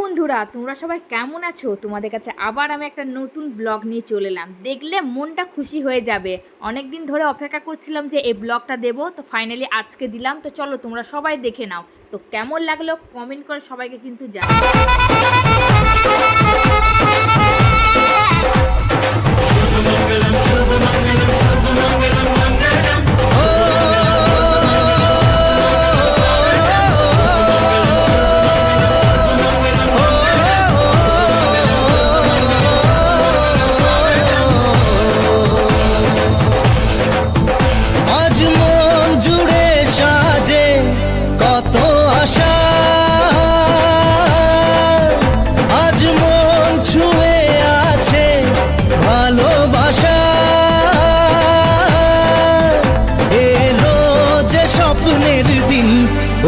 বন্ধুরা, তোমরা সবাই কেমন আছো? তোমাদের কাছে আবার আমি একটা নতুন ব্লগ নিয়ে চলে এলাম। দেখলে মনটা খুশি হয়ে যাবে। অনেক দিন ধরে অপেক্ষা করছিলাম যে এই ব্লগটা দেবো, তো ফাইনালি আজকে দিলাম। তো চলো, তোমরা সবাই দেখে নাও। তো কেমন লাগল? কমেন্ট করে সবাইকে কিন্তু জানাও।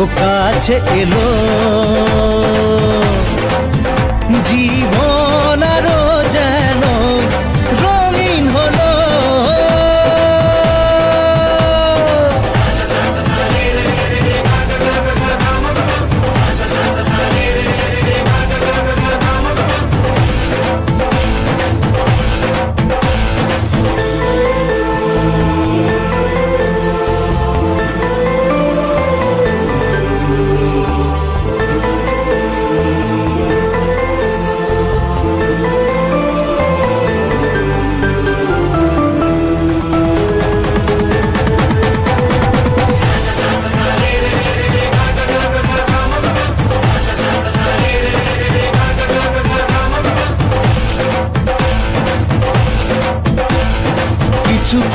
ও কাছে এলো। জীবন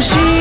呼吸。